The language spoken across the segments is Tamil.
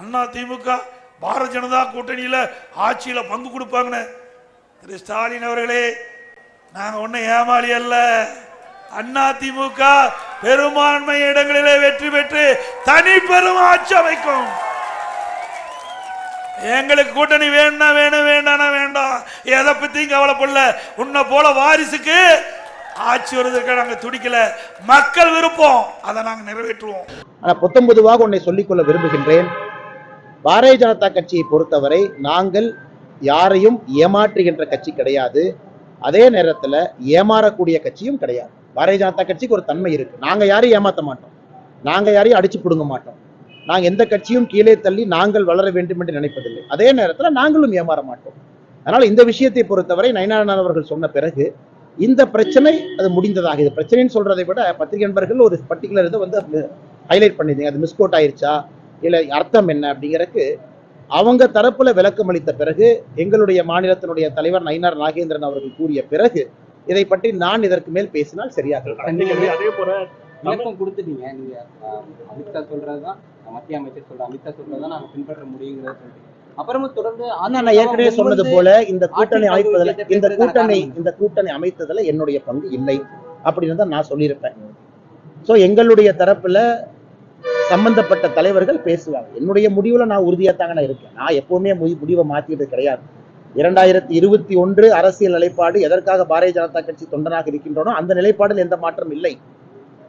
அண்ணா திமுக பாரத ஜனதா கூட்டணியில் ஆட்சியில் பங்கு கொடுப்பாங்கன்னு. திரு ஸ்டாலின் அவர்களே நாங்கள் ஒன்றும் ஏமாளி அல்ல. அண்ணா திமுக பெரும்பான்மை இடங்களிலே வெற்றி பெற்று தனி பெரும் ஆட்சி அமைக்கும். எங்களுக்கு கூட்டணி வேணா வேணும் வேண்டானா வேண்டாம். எதை பத்தியும் கவலைப்படல. உன்னை போல வாரிசுக்கு ஆட்சி வருவதற்கு நாங்கள் துடிக்கல. மக்கள் விருப்பம். அதை நாங்கள் நிறைவேற்றுவோம். ஆனால் புத்தம் பொதுவாக உன்னை சொல்லிக்கொள்ள விரும்புகின்றேன். பாரதிய ஜனதா கட்சியை பொறுத்தவரை நாங்கள் யாரையும் ஏமாற்றுகின்ற கட்சி கிடையாது. அதே நேரத்தில் ஏமாறக்கூடிய கட்சியும் கிடையாது. பாரதிய ஜனதா கட்சிக்கு ஒரு தன்மை இருக்கு. நாங்கள் யாரையும் ஏமாற்ற மாட்டோம். நாங்கள் யாரையும் அடிச்சு பிடுங்க மாட்டோம். நாங்கள் எந்த கட்சியும் கீழே தள்ளி நாங்கள் வளர வேண்டும் என்று நினைப்பதில்லை. அதே நேரத்தில் நாங்களும் ஏமாற மாட்டோம். அதனால் இந்த விஷயத்தை பொறுத்தவரை நயனானன் அவர்கள் சொன்ன பிறகு இந்த பிரச்சனை அது முடிந்ததாக. இது பிரச்சனைன்னு சொல்றதை விட பத்திரிகை நண்பர்கள் ஒரு பர்டிகுலர் இதை வந்து ஹைலைட் பண்ணிருந்தீங்க அது மிஸ்கோட் ஆயிருச்சா? இல்ல அர்த்தம் என்ன அப்படிங்கறதுக்கு அவங்க தரப்புல விளக்கம் அளித்த பிறகு எங்களுடைய மாநிலத்தினுடைய தலைவர் நயினார் நாகேந்திரன் அவர்கள் கூறிய பிறகு இதை பற்றி நான் இதற்கு மேல் பேசினால் சரியாக அதே போல விளக்கம் கொடுத்துட்டீங்க. நீங்க அமித்ஷா சொல்றதுதான் மத்திய அமைச்சர் சொல்ற அமித்ஷா சொல்றதுதான் நாங்க பின்பற்ற முடியுங்கிறத சொல்றீங்க. அப்புறமா தொடர்ந்து ஆனா நான் ஏற்கனவே சொன்னது போல இந்த கூட்டணி அமைப்பதில் இந்த கூட்டணி. இந்த கூட்டணி அமைத்ததுல என்னுடைய பங்கு இல்லை. அப்படின்னு தான் நான் சொல்லியிருப்பேன். சோ எங்களுடைய தரப்புல சம்பந்தப்பட்ட தலைவர்கள் பேசுவாங்க. என்னுடைய முடிவுல நான் உறுதியா தாங்க நான் இருக்கேன். நான் எப்பவுமே முடிவை மாத்தியது கிடையாது. இரண்டாயிரத்தி இருபத்தி ஒன்று அரசியல் நிலைப்பாடு எதற்காக பாரதிய ஜனதா கட்சி தொண்டனாக இருக்கின்றனோ அந்த நிலைப்பாடில் எந்த மாற்றம் இல்லை.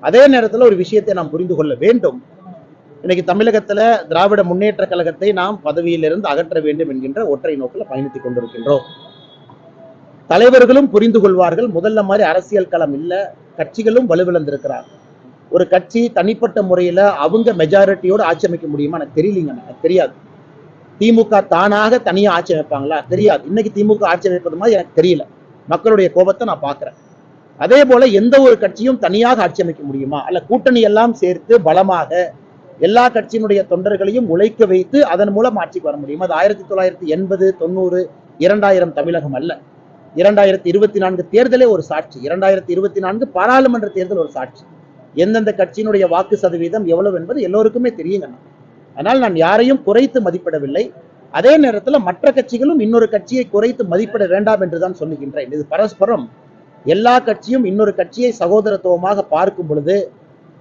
அதே நேரத்தில் ஒரு விஷயத்தை நாம் புரிந்து கொள்ள வேண்டும். இன்னைக்கு தமிழகத்துல திராவிட முன்னேற்ற கழகத்தை நாம் பதவியிலிருந்து அகற்ற வேண்டும் என்கின்ற ஒற்றை நோக்கில் பயணித்துக் கொண்டிருக்கின்றோம். தலைவர்களும் புரிந்து கொள்வார்கள். முதல்ல மாதிரி அரசியல் களம் இல்ல. கட்சிகளும் வலுவிழந்திருக்கிறார் ஒரு கட்சி தனிப்பட்ட முறையில அவங்க மெஜாரிட்டியோட ஆட்சி அமைக்க முடியுமா? எனக்கு தெரியலீங்க. எனக்கு தெரியாது. திமுக தானாக தனியா ஆட்சி அமைப்பாங்களா? தெரியாது. இன்னைக்கு திமுக ஆட்சி அமைப்பது மாதிரி எனக்கு தெரியல. மக்களுடைய கோபத்தை நான் பார்க்குறேன். அதே போல எந்த ஒரு கட்சியும் தனியாக ஆட்சி அமைக்க முடியுமா? அல்ல கூட்டணி எல்லாம் சேர்த்து பலமாக எல்லா கட்சியினுடைய தொண்டர்களையும் உழைக்க வைத்து அதன் மூலம் ஆட்சிக்கு வர முடியும்? அது ஆயிரத்தி தொள்ளாயிரத்தி எண்பது தொண்ணூறு இரண்டாயிரம் தமிழகம் அல்ல. இரண்டாயிரத்தி இருபத்தி நான்கு தேர்தலே ஒரு சாட்சி. இரண்டாயிரத்தி இருபத்தி நான்கு பாராளுமன்ற தேர்தல் ஒரு சாட்சி. எந்தெந்த கட்சியினுடைய வாக்கு சதவீதம் எவ்வளவு என்பது எல்லோருக்குமே தெரியுங்க. அதனால் நான் யாரையும் குறைத்து மதிப்பிடவில்லை. அதே நேரத்தில் மற்ற கட்சிகளும் இன்னொரு கட்சியை குறைத்து மதிப்பிட வேண்டாம் என்றுதான் சொல்லுகின்றேன். இது பரஸ்பரம். எல்லா கட்சியும் இன்னொரு கட்சியை சகோதரத்துவமாக பார்க்கும் பொழுது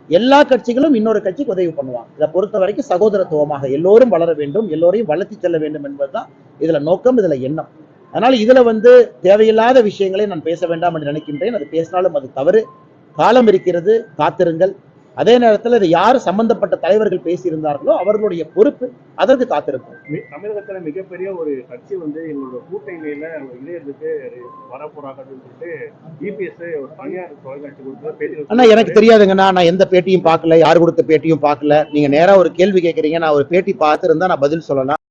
எல்லா கட்சிகளும் இன்னொரு கட்சிக்கு உதவி பண்ணுவாங்க. இதை பொறுத்த வரைக்கும் சகோதரத்துவமாக எல்லோரும் வளர வேண்டும் எல்லோரையும் வளர்த்தி செல்ல வேண்டும் என்பதுதான் இதுல நோக்கம் இதுல எண்ணம். அதனால இதுல வந்து தேவையில்லாத விஷயங்களை நான் பேச வேண்டாம் என்று நினைக்கின்றேன். அது பேசினாலும் அது தவறு. காலம் இருக்கிறது காத்திருங்கள். அதே நேரத்தில் இது யார் சம்பந்தப்பட்ட தலைவர்கள் பேசியிருந்தார்களோ அவர்களுடைய பொறுப்பு அதற்கு காத்திருக்கும். தமிழகத்துல மிகப்பெரிய ஒரு கட்சி வந்து எங்களோட கூட்டணியில இளையர்களுக்கு வரப்போறாங்க அப்படின்னு சொல்லிட்டு இபிஎஸ் ஒரு தனியார் தொலைக்காட்சி கொடுத்து பேட்டி ஆனா எனக்கு தெரியாதுங்கண்ணா. நான் எந்த பேட்டியும் பார்க்கல யார் கொடுத்த பேட்டியும் பார்க்கல. நீங்க நேரா ஒரு கேள்வி கேட்கறீங்க நான் ஒரு பேட்டி பார்த்திருந்தா நான் பதில் சொல்லலாம்.